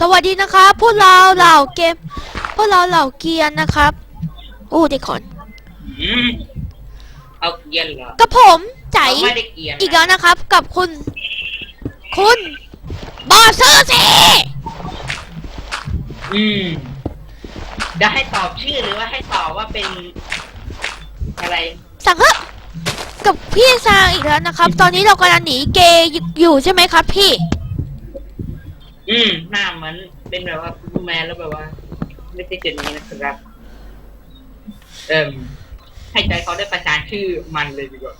สวัสดีนะครับพวกเราเหล่าเกม พวกเราเหล่าเกียร์นะครับอู้เด็กขอนอืมเอาเกียนเหรอกับผมใจเราไม่ได้เกียนอีกแล้วนะครับ กับคุณ คุณบอสเซอร์ซีอืมจะให้ตอบชื่อหรือว่าให้ตอบว่าเป็น อะไรสั่งเถอะกับพี่ซางอีกแล้วนะครับ ตอนนี้เรากำลังหนีเกย์อยู่ใช่ไหมครับ พี่ อืมหน้าเหมือนเป็นแบบว่าซูแมนแล้วแบบว่า ไม่ใช่เจนนี้นะครับ เอิ่มให้ใจเขาได้ประจานชื่อมันเลยดีกว่า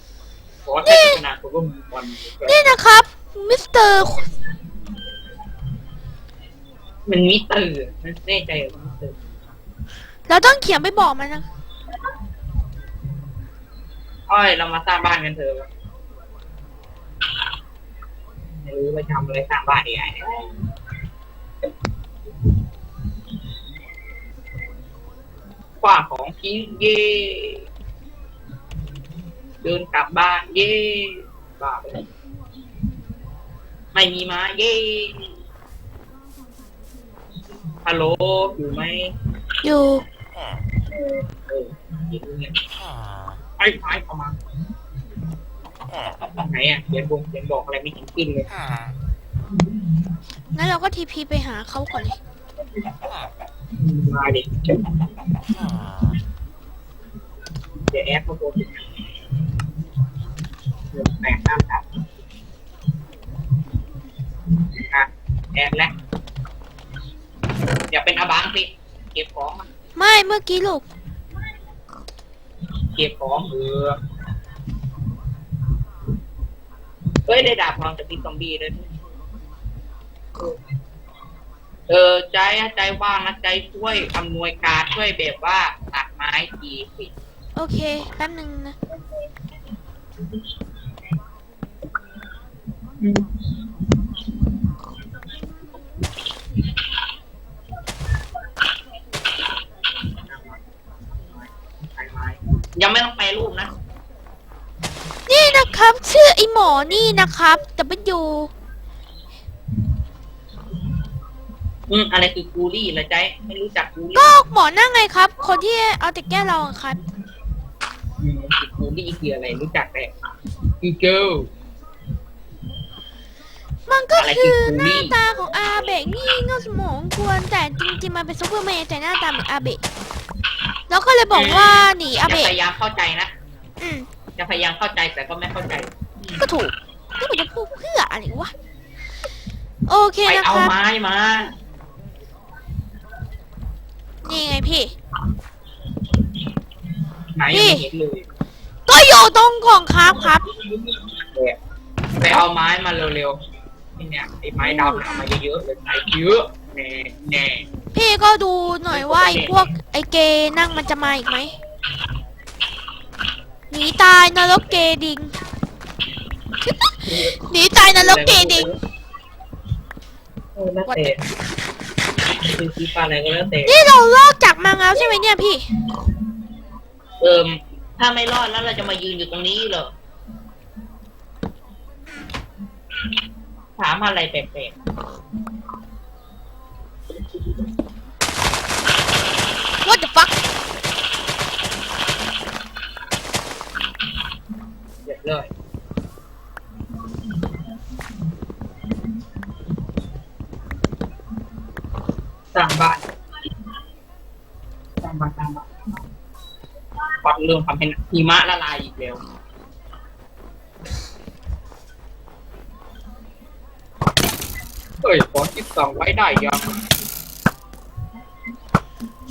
เพราะว่าถ้าพัฒนาเขาก็มีมันดีกว่านี่นะครับ มิสเตอร์ มันมิเตอร์มันแน่ใจเหรอมิเตอร์เราต้องเขียนไปบอกมันนะ อ้อยเรามาสร้างบ้านกันเถอะไม่รู้ว่าจะทำอะไรสร้างบ้านยังไง เนี่ยกว่าของทิ้งเย่เดินกลับบ้านเย่บ้าไปแล้วไม่มีมาเย่ฮัลโหลอยู่ไหมอยู่เอออยู่เนี่ยไอ้ไม้เข้ามาไหนอะเขียนบงเขียนบอกอะไรไม่เห็นขึ้นเลย งั้นเราก็ทีพีไปหาเขาก่อนเลยมาดิเดี๋ยวแอปมาโกนแปดตามครับอะแอปแล้วอย่าเป็นอาบังสิเก็บของมันไม่เมื่อกี้ลูกเก็บของเออเฮ้ยได้ดาบพลังจากพิษซอมบี้ด้วย เออใจใจว่างนะใจช่วยอำนวยการช่วยแบบว่าตัดไม้ทีสิโอเค แป๊บหนึ่งนะ ยังไม่ต้องแปลรูปนะ นี่นะครับ ชื่อไอหมอนี่นะครับ W อืมอะไรคือกูรี่ละใจไม่รู้จักกูรี่ก็หมอนั่งไงครับ คนที่เอาแต่แก้เราอะครับ อืมกูรี่คืออะไรรู้จักแต่กูเกิล มันก็อะไรคืคืออหบูลลี่น้าตาของอาเบะนี่เงาสมองกวนแต่จริงๆมันเป็นซูเปอร์แมนแต่หน้าตาเหมือนอาเบะแล้วก็เลยบอกว่าหนีอาจะเบะพยายามเข้าใจนะอืมจะพยายามเข้าใจแต่ก็ไม่เข้าใจ ก็ถูกก็มันจะพูดเพื่ออะไรวะโอเคไปนะเอาครับ ไม้มา นี่ไงพี่ ไหนยังไม่เห็นเลยก็อยู่ตรงกล่องครับครับ ไปเอาไม้มาเร็วๆนี่เนี่ยไอ้ไม้ดำเนี่ยเอามาเยอะๆเลยไอ้เยอะแน่แน่พี่ก็ดูหน่อยว่าไอ้พวกไอ้เกย์นั่งมันจะมาอีกไหมหนีตายนรกเกย์ดิง หนีตายนรกเกย์ดิง เออแล้วแต่ คือคิดว่าอะไรก็แล้วแต่นี่เราลอกจากมังแล้วใช่ไหมเนี่ยพี่ เอิมถ้าไม่รอดแล้วเราจะมายืนอยู่ตรงนี้เหรอถามอะไรแปลก What the fuck ๆเยอะเลยสร้างบ้านสร้างบ้านสร้างบ้านพอดเรื่องทำให้หิมะละลายอีกแล้วเฮ้ยขอคิดสองไว้ได้ยัง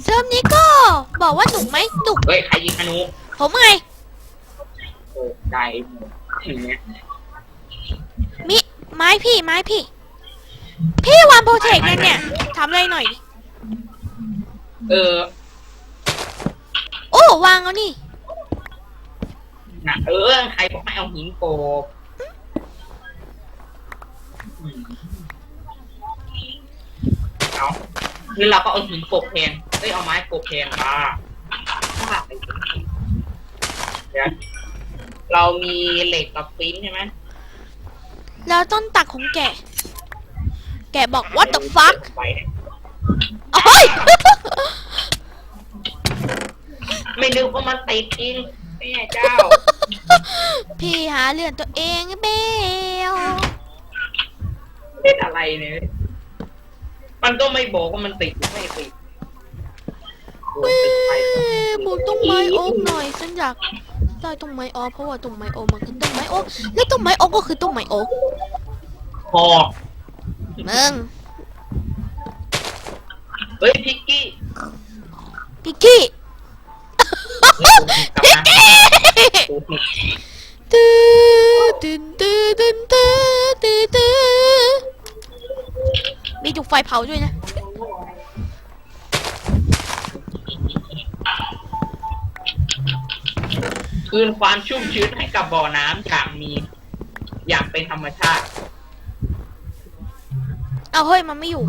เซิร์ฟนี้ก็บอกว่าหนุกไหมหนุกเฮ้ยใครยิงธนูผมไง โอ้ใจหมดอย่างเงี้ยมิไม้พี่ไม้พี่ พี่วางโปรเทคนั่นเนี่ยทำอะไรหน่อยดิ เออโอ้วางเอานี่นะเออ ใครบอกให้เอาหินโกบอืมเอาคือเราก็เอาหินโกบแทนเอ้ยเอาไม้โกบแทนมาเดี๋ยวเรามีเหล็กกับฟินใช่ไหม แล้วต้นตักของแกะแกบอก what the fuck ไปเนี่ยเฮ้ย ไม่นึกว่ามันติดจริงแม่เจ้า พี่หาเรื่องตัวเองเบลเล่นอะไรเนี่ย มันก็ไม่บอกว่ามันติดหรือไม่ติดโดนเว้ติดไปยบุกต้นไม้โอ๊กหน่อยฉันอยากได้ต้นไม้โอ๊กเพราะว่าต้นไม้โอ๊กมันคือต้นไม้โอ๊กแล้วต้นไม้โอ๊กก็คือต้นไม้โอ๊กพอมึงเฮ้ยพิกกี้ พิกกี้เฮ้ยผมกลับ พิกกี้ตื้อตื้อตื้อตื้อตื้อตื้อตื้อมีจุกไฟเผาด้วยนะ คืนความชุ่มชื้นให้กับบ่อน้ำอย่างมี อย่างเป็นธรรมชาติ เอาเฮ้ย มันไม่อยู่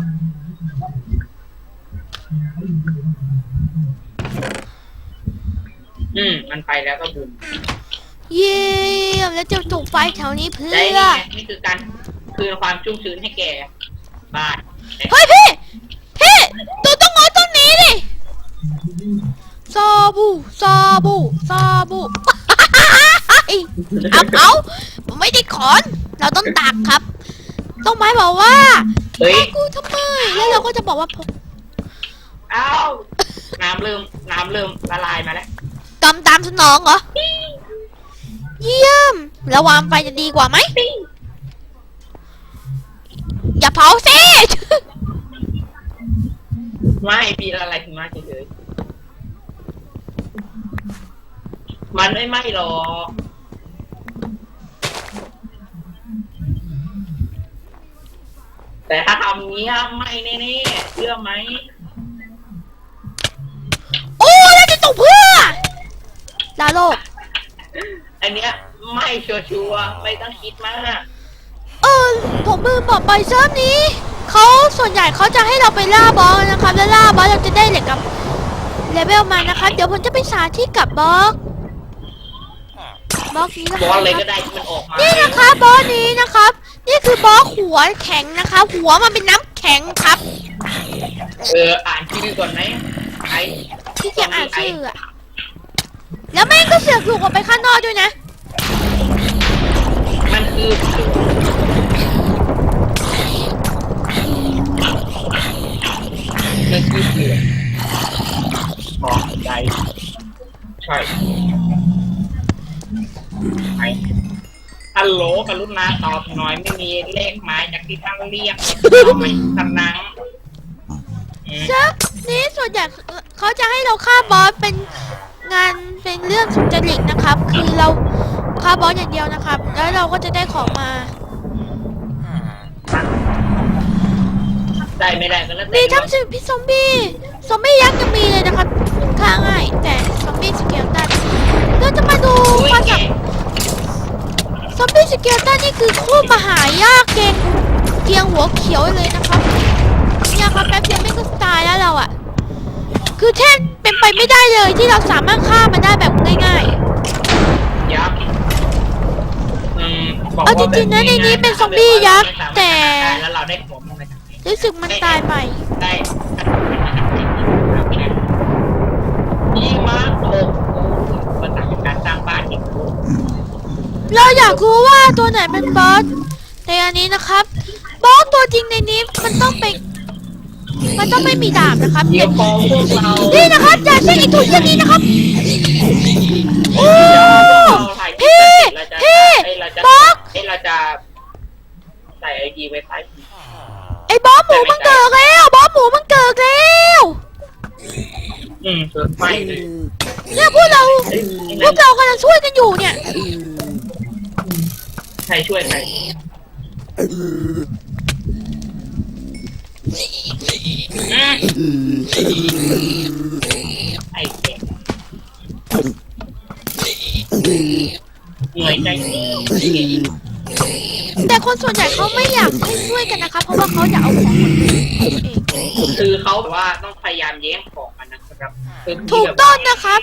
อืม มันไปแล้วก็บุญเยี่ยมแล้วจะจุกไฟแถวนี้เพื่ได้อนี่ไงนี่คือการคืนความชุ่มชื้นให้แกบ้านเฮ้ยพี่ พี่ตัวต้องงอต้นนี้ดิซาบูซาบูซาบูเอาเอาผมไม่ได้ขอน เราต้องตักครับ ต้องไม้บอกว่าเฮ้ยให้กูทำไม แล้วเราก็จะบอกว่าผมเอ้า น้ำเริ่ม น้ำเริ่มละลายมาแล้ว กำตามสนองเหรอ เยี่ยม ระวางไฟจะดีกว่าไหม อย่าเผาสิ ไม่มีอะไรถึงมาเฉยๆมันไม่ไหม้หรอกแต่ถ้าทำเงี้ยไม่แน่ๆเชื่อไหม โอ้แล้วจะตกเพื่อ ลาโลก อันเนี้ยไม่ชัวร์ๆไม่ต้องคิดมากเออผมลืมบอกไปเซิร์ฟนี้ เขาส่วนใหญ่เขาจะให้เราไปล่าบอสนะครับ แล้วล่าบอสเราจะได้เหล็กกับเลเวลมานะครับ เดี๋ยวผมจะไปสาธิตกับบล็อกบล็อกนี้นะบคอรัลบเลยก็ได้ที่มันออกมานี่นะคะบอสนี้นะครับ นี่คือบอสหัวแข็งนะคะ หัวมันเป็นน้ำแข็งครับเอออ่านชื่อก่อนไหมไอที่จะอ่านชื่ออะ แล้วแม่งก็เสือกหลุดออกไปข้างนอกด้วยนะ มันคือมันคือเสือของใจใช่ไอฮัลโหลกรุณาตอบหน่อยไม่มีเลขหมายจากที่ท่านเรียกเอาไม่สนังอืม เซิร์ฟนี้ส่วนใหญ่เขาจะให้เราฆ่าบอสเป็นงาน เป็นเรื่องสุจริตนะครับ คือเราฆ่าบอสอย่างเดียวนะครับ แล้วเราก็จะได้ของมา ได้ไม่ได้ก็แล้วแต่มีทั้งสิพี่ซอมบี้ซอมบี้ยักษ์ยังมีเลยนะครับฆ่าง่าย แต่ซอมบี้สเกลตันเราจะมาดูอุ้ยความแกสับซอมบี้สเกลตันนี่คือโคตรมหายากเก่งเกียงหัวเขียวเลยนะครับเนี่ยครับแป๊บเดียวไม่ก็ตายแล้วเราอะคือแทบ เป็นไปไม่ได้เลยที่เราสามารถฆ่ามันได้แบบง่ายยักษ์อืมบกเอาว่จริงๆนะแบบในนี้เป็นซอมบี้ยักษ์แต่แล้วเราได้ของมันมาจากไหนๆรู้สึกมันตายใหม่ได้ยิงมาโอ้โหมันต่างจากการสร้างบ้านอีกเราอยากรู้ว่าตัวไหนเป็นบอสในอันนี้นะครับ บอสตัวจริงในนี้มันต้องเป็น มันต้องไม่มีดาบนะครับเดี๋ยวพอพวกเรานี่นะครับอย่าใช้ไอ้ถุงเช่นนี้นะครับโอ้พี่เราจะพี่เอ้ยเราจะบล็อกเอ้ยเราจะใส่ไอดีไว้ท้ายไอ้บอสหมูมันเกิดแล้วบอสหมูมันเกิดแล้วอืมเกิดไฟเลยเนี่ยพวกเราเอ้ยพวกเรากำลังช่วยกันอยู่เนี่ยใครช่วยใครอืม ไอ้เด็กเหนื่อยใจแต่คนส่วนใหญ่เขาไม่อยากให้ช่วยกันนะคะ เพราะว่าเขาอยากเอาของคนอื่นเองคือเขาแบบว่าต้องพยายามแย่งของมันนะครับถูกต้องนะครับ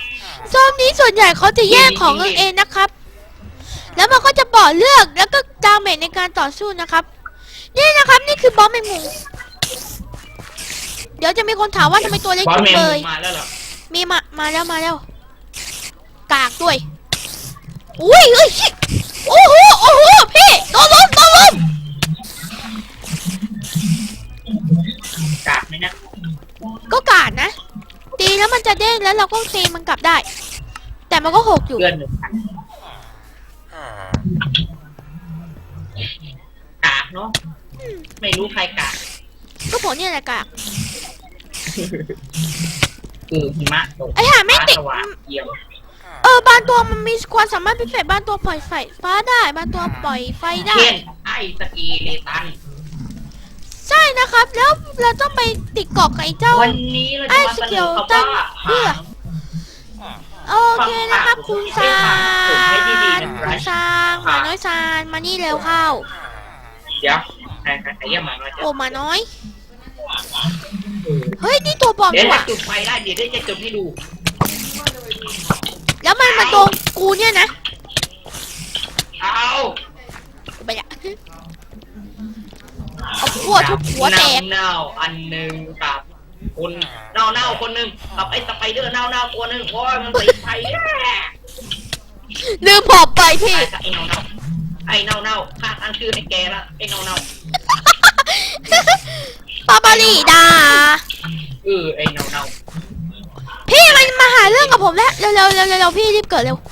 โซนนี้ส่วนใหญ่เขาจะแย่งของเองนะครับ แล้วมันก็จะบอกเลือกแล้วก็ดาเมจในการต่อสู้นะครับ นี่นะครับนี่คือบอสแมงมุม ดี๋ยวจะมีคนถามว่าทำไมตัวเล็กบอสจังแมงเลมุยมมาแล้วเหรอมีมา มาแล้วมาแล้ว กากด้วย อุ้ยเอ้ยชิโอ้โหโอ้โหพี่โดนล้มโดนล้มกากไหมนะก็กาดนะตีแล้วมันจะเด้งแล้วเราก็ตีมันกลับได้ แต่มันก็หกอยู่ เพื่อนหนึ่งพันกากเนาะไม่รู้ใครกากก็ผมเนี่ยแหละกาก คือหิมะตกไอ้ห่าแม่งฟ้าติดสว่างเยี่ยมเออบางตัวมันมีความสามารถพิเศษบางตัวปล่อยไฟฟ้าได้บางตัวปล่อยไฟได้ เช่นไอ้สกีเลตัน ใช่นะครับ แล้วเราต้องไปติดเกาะกับไอ้เจ้า วันนี้เราจะมาเสนอคำว่าเพื่อโอเคนะครับคุณซานคุณซานหมาน้อยซานมานี่เร็วเข้า เดี๋ยวใครใครใครเยี่ยมมาเราจะโอ้หมาน้อย เฮ้ยนี่ตัวปลอมเดี๋ยวดีกจะว่าจุดไฟได้เดี๋ยวจะจุดให้ดูแล้วมันมาตรงกูเนี่ยนะเอาไปละเอาหัวทุบหัวแตก เน่าๆอันหนึ่งกับคนเน่าเน่าๆคนหนึ่งกับไอ้สไปเดอร์เน่าเน่าๆตัวหนึ่งโอ้ยมันติดไฟแย่ลืมผอบไปพี่ ตายซะไอ้เน่าเน่าๆไอ้เน่าเน่าๆข้าตั้งชื่อให้แกละไอ้เน่าเน่า ปาบารีดาๆเออไอ้เน่าเน่าพี่มันมาหาเรื่องกับผมแล้ว เร็วๆเร็วๆเร็วๆพี่รีบเกิดเร็ว ๆ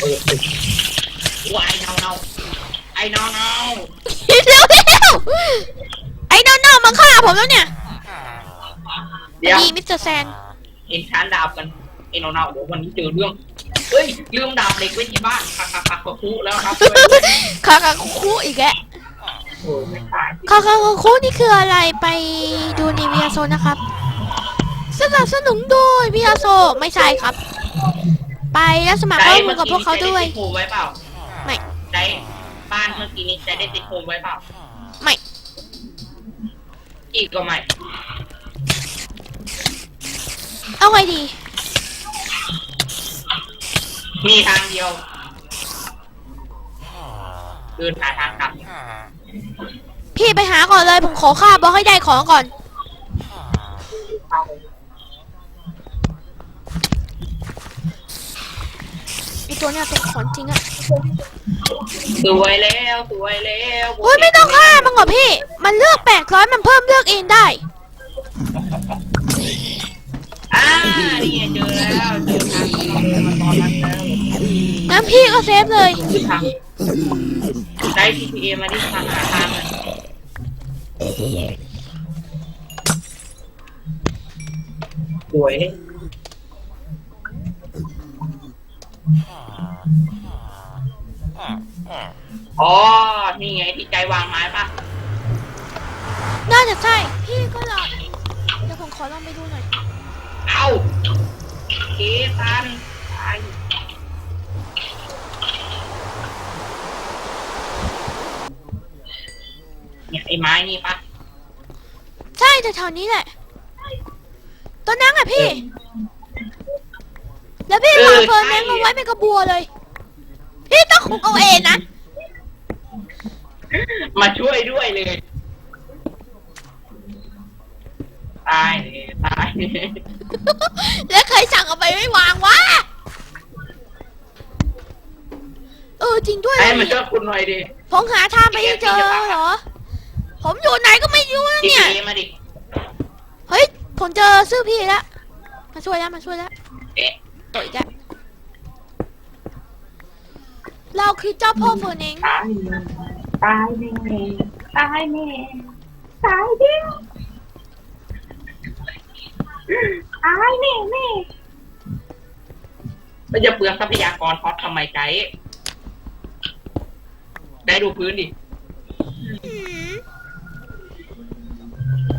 เออว่าไอ้เน่าเน่าๆไอ้เน่าเน่าเร็วเร็วไอ้นอนๆมาฆ่าผมแล้วเนี่ยๆเดี๋ยวดีมิสเตอร์แซน เห็นชานดาบกันไอ้เน่าเน่าๆเดี๋ยววันนี้เจอเรื่องเฮ้ยลืมดาบเหล็กไว้ที่บ้านคักคักคักคุแล้วครับ คาคาคุอีกแล้วโอ้ย ไม่ตายคาคาคุนี่คืออะไรไปดูในวิอาโซนะครับสนับสนุนโดยวิอาโซไม่ใช่ครับ ไปแล้วสมัครข้อมูลกับพวกเขาด้วยได้ติดโฮมไว้เปล่าไม่ใจบ้านเมื่อกี้นี้ใจได้ติดโฮมไว้เปล่าไม่อีกก็ไม่เอาไงดี มีทางเดียวเดินหาทางกลับ พี่ไปหาก่อนเลย ผมขอฆ่าบอสให้ได้ของก่อนไอตัวเนี้ยเป็นของจริงอะสวยแล้วสวยแล้วโอ้ยไม่ต้องฆ่ามันหรอกพี่ มันเลือกแปดร้อยมันเพิ่มเลือกเองได้ อ่านี่ไงเจอแล้วเจอทางที่เราเดินมาตอนนั้นแล้วงั้นพี่ก็เซฟเลยคือทางได้ PPA มาที่ทางหาทางอะ สวยอ๋อ นี่ไงที่ใจวางไม้ปะน่าจะใช่ พี่ก็รอเดี๋ยวผมขอลองไปดูหน่อย เอาเคตันตายเนี่ยไอ้ไม้นี่ปะใช่แถวๆนี้แหละตัวนั้นอะพี่ แล้วพี่วางเฟิร์นแมงมาไว้เป็นกระบัวเลย พี่ต้องขุกเอาเองนะ มาช่วยด้วยเลย ตายเลยตายเลยแล้วเคยสั่งเอาไปไม่วางวะ เออจริงด้วยไอ้นะมาช่วยคุณหน่อยดิ ผมหาทางไปไม่เจอเหรอ ผมอยู่ไหนก็ไม่รู้นะทีเนี่ยเอมาดิ เฮ้ย ผมเจอชื่อพี่แล้ว มาช่วยแล้วมาช่วยแล้วเอ๊ะต่อยกันเราคือเจ้าพ่อเฟิร์นเองตายตายแน่ตายแน่ตายเดียวตายแน่แน่มันจะเปลืองทรัพยากรพอดทำไมไกด์ได้ดูพื้นดิ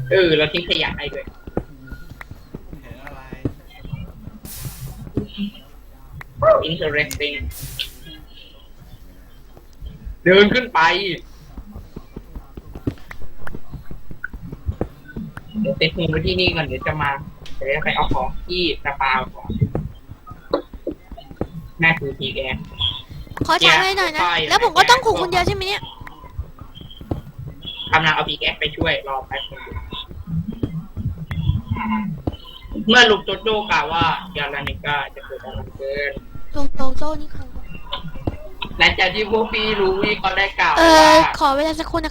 เออเราทิ้งขยะให้ด้วยเห็นอะไร interesting เดินขึ้นไปเดี๋ยวเซ็ตโฮมไว้ที่นี่ก่อนเดี๋ยวจะมาเดี๋ยวจะไปเอาของที่สปาก่อนแม่คือทีแกขอถามให้หน่อยนะไปแล้วผมก็ต้องขู่คนเดียวใช่ไหมเนี่ย กำลังเอาพีแอคไปช่วยรอแป๊บนึง เมื่อลุงโจโจ้กล่าวว่ายาลานิก้าจะเกิดอะไรเกินตรงโตโต้นี่คือหลังจากที่พวกพี่รู้วี่เขาได้กล่าวเอว่า อขอเวลาสักครู่นะคะ